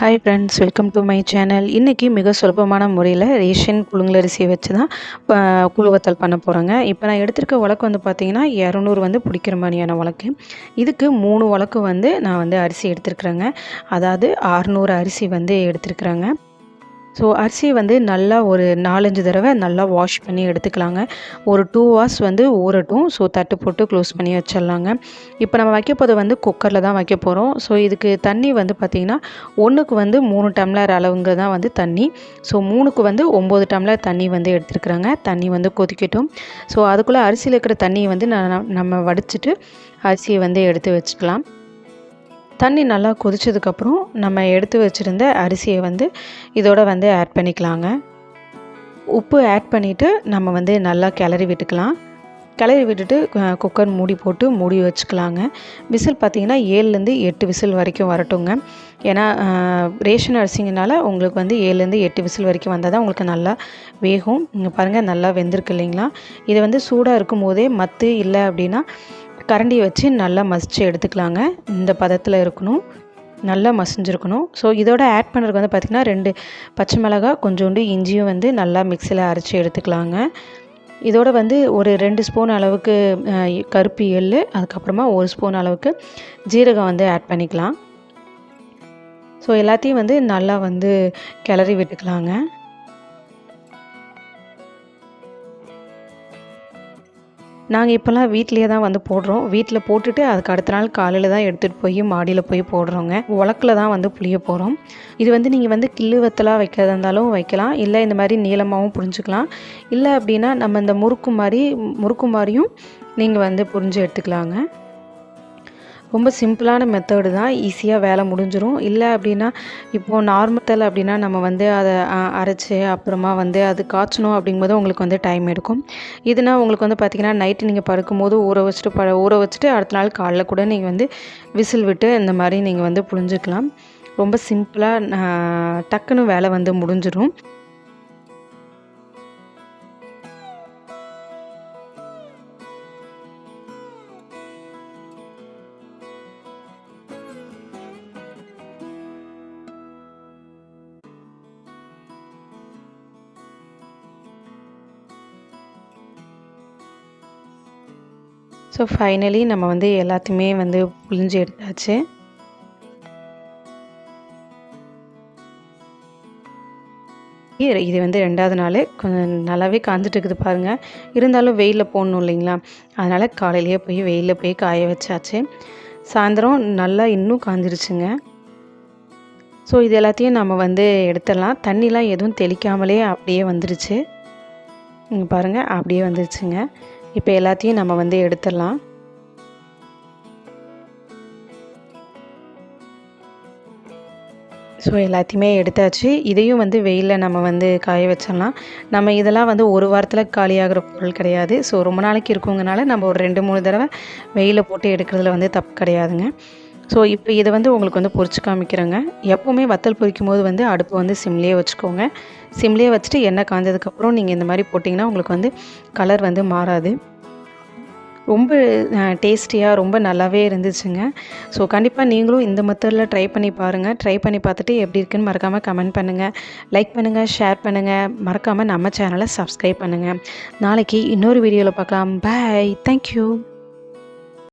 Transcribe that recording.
Hi friends welcome to my channel இன்றைக்கி மிக சுலபமான முறையில் ரேஷன் புழுங்கலரிசியை வச்சு தான் குழுவத்தல் பண்ண போகிறோங்க இப்போ நான் எடுத்திருக்க வழக்கு வந்து பார்த்திங்கன்னா இரநூறு வந்து பிடிக்கிற மாதிரியான வழக்கு. இதுக்கு மூணு வழக்கு வந்து நான் வந்து அரிசி எடுத்துருக்குறேங்க. அதாவது ஆறுநூறு அரிசி வந்து எடுத்துருக்குறேங்க. ஸோ அரிசியை வந்து நல்லா ஒரு நாலஞ்சு தடவை நல்லா வாஷ் பண்ணி எடுத்துக்கலாங்க. ஒரு டூ ஹவர்ஸ் வந்து ஊறட்டும். ஸோ தட்டு போட்டு க்ளோஸ் பண்ணி வச்சிடலாங்க. இப்போ நம்ம வைக்க வந்து குக்கரில் தான் வைக்க போகிறோம் ஸோ இதுக்கு தண்ணி வந்து பார்த்திங்கன்னா ஒன்றுக்கு வந்து மூணு டம்ளர் அளவுங்க தான் வந்து தண்ணி. ஸோ மூணுக்கு வந்து ஒம்பது டம்ளர் தண்ணி வந்து எடுத்துருக்குறாங்க. தண்ணி வந்து கொதிக்கட்டும். ஸோ அதுக்குள்ளே அரிசியில் இருக்கிற தண்ணியை வந்து நம்ம வடிச்சிட்டு அரிசியை வந்து எடுத்து வச்சுக்கலாம். தண்ணி நல்லா கொதிச்சதுக்கப்புறம் நம்ம எடுத்து வச்சுருந்த அரிசியை வந்து இதோட வந்து ஆட் பண்ணிக்கலாங்க. உப்பு ஆட் பண்ணிவிட்டு நம்ம வந்து நல்லா கிளறி விட்டுக்கலாம். கிளறி விட்டுட்டு குக்கர் மூடி போட்டு மூடி வச்சுக்கலாங்க. விசில் பார்த்திங்கன்னா ஏழுலேருந்து எட்டு விசில் வரைக்கும் வரட்டுங்க. ஏன்னா ரேஷன் அரிசிங்கனால உங்களுக்கு வந்து ஏழுலேருந்து எட்டு விசில் வரைக்கும் வந்தால் தான் உங்களுக்கு நல்லா வேகும். இங்கே பாருங்கள் நல்லா வெந்திருக்கு இல்லைங்களா? இதை வந்து சூடாக இருக்கும் போதே மத்து இல்லை அப்படின்னா கரண்டியை வச்சு நல்லா மசித்து எடுத்துக்கலாங்க. இந்த பதத்தில் இருக்கணும். நல்லா மசிஞ்சிருக்கணும். ஸோ இதோட ஆட் பண்ணுறதுக்கு வந்து பார்த்திங்கன்னா ரெண்டு பச்சை மிளகா கொஞ்சோண்டு இஞ்சியும் வந்து நல்லா மிக்சியில் அரைச்சி எடுத்துக்கலாங்க. இதோட வந்து ஒரு ரெண்டு ஸ்பூன் அளவுக்கு கருப்பு எள் அதுக்கப்புறமா ஒரு ஸ்பூன் அளவுக்கு ஜீரகம் வந்து ஆட் பண்ணிக்கலாம். ஸோ எல்லாத்தையும் வந்து நல்லா வந்து கிளறி விட்டுக்கலாங்க. நாங்கள் இப்போல்லாம் வீட்லேயே தான் வந்து போடுறோம். வீட்டில் போட்டுட்டு அதுக்கு அடுத்த நாள் காலையில் தான் எடுத்துகிட்டு போய் மாடியில் போய் போடுறோங்க. உலக்கில் தான் வந்து புளிய போகிறோம் இது வந்து நீங்கள் வந்து கில்லு வத்தலாக வைக்கிறதா இருந்தாலும் வைக்கலாம். இல்லை இந்த மாதிரி நீளமாகவும் புரிஞ்சுக்கலாம். இல்லை அப்படின்னா நம்ம இந்த முறுக்கு மாதிரி முறுக்கு மாதிரியும் நீங்கள் வந்து புரிஞ்சு எடுத்துக்கலாங்க. ரொம்ப சிம்பிளான மெத்தடு தான் ஈஸியாக வேலை முடிஞ்சிடும் இல்லை அப்படின்னா இப்போது நார்மல் அப்படின்னா நம்ம வந்து அதை அரைச்சி அப்புறமா வந்து அது காய்ச்சணும் அப்படிங்கும்போது உங்களுக்கு வந்து டைம் எடுக்கும். இதுனா உங்களுக்கு வந்து பார்த்திங்கன்னா நைட்டு நீங்கள் படுக்கும்போது ஊற வச்சுட்டு ப ஊற வச்சுட்டு அடுத்த நாள் காலைல கூட நீங்கள் வந்து விசில் விட்டு இந்த மாதிரி நீங்கள் வந்து புழிஞ்சிக்கலாம். ரொம்ப சிம்பிளாக டக்குன்னு வேலை வந்து முடிஞ்சிடும் ஸோ ஃபைனலி நம்ம வந்து எல்லாத்தையுமே வந்து புழிஞ்சு எடுத்தாச்சு. இது வந்து ரெண்டாவது நாள். கொஞ்சம் நல்லாவே காஞ்சிட்டு இருக்குது பாருங்கள் இருந்தாலும் வெயிலில் போடணும் இல்லைங்களா? அதனால் காலையிலேயே போய் வெயிலில் போய் காய வச்சாச்சு. சாயந்தரம் நல்லா இன்னும் காஞ்சிருச்சுங்க. ஸோ இது எல்லாத்தையும் நம்ம வந்து எடுத்துடலாம். தண்ணிலாம் எதுவும் தெளிக்காமலே அப்படியே வந்துருச்சு. இங்கே பாருங்கள் அப்படியே வந்துருச்சுங்க. இப்போ எல்லாத்தையும் நம்ம வந்து எடுத்துடலாம். ஸோ எல்லாத்தையுமே எடுத்தாச்சு. இதையும் வந்து வெயிலில் நம்ம வந்து காய வச்சிடலாம். நம்ம இதெல்லாம் வந்து ஒரு வாரத்தில் காலியாகிற பொருள் கிடையாது. ஸோ ரொம்ப நாளைக்கு இருக்குங்கனால நம்ம ஒரு ரெண்டு மூணு தடவை வெயிலில் போட்டு எடுக்கிறதுல வந்து தப்பு கிடையாதுங்க. ஸோ இப்போ இதை வந்து உங்களுக்கு வந்து பொறிச்சு காமிக்கிறேங்க. எப்போவுமே வத்தல் பொரிக்கும் போது வந்து அடுப்பு வந்து சிம்லேயே வச்சுக்கோங்க. சிம்லேயே வச்சுட்டு எண்ணெய் காஞ்சதுக்கப்புறம் நீங்கள் இந்த மாதிரி போட்டிங்கன்னா உங்களுக்கு வந்து கலர் வந்து மாறாது. ரொம்ப டேஸ்டியாக ரொம்ப நல்லாவே இருந்துச்சுங்க. ஸோ கண்டிப்பாக நீங்களும் இந்த மெத்தடில் ட்ரை பண்ணி பாருங்கள் ட்ரை பண்ணி பார்த்துட்டு எப்படி இருக்குன்னு மறக்காமல் கமெண்ட் பண்ணுங்கள் லைக் பண்ணுங்கள் ஷேர் பண்ணுங்கள் மறக்காமல் நம்ம சேனலை சப்ஸ்கிரைப் பண்ணுங்கள் நாளைக்கு இன்னொரு வீடியோவில் பார்க்கலாம். Bye thank you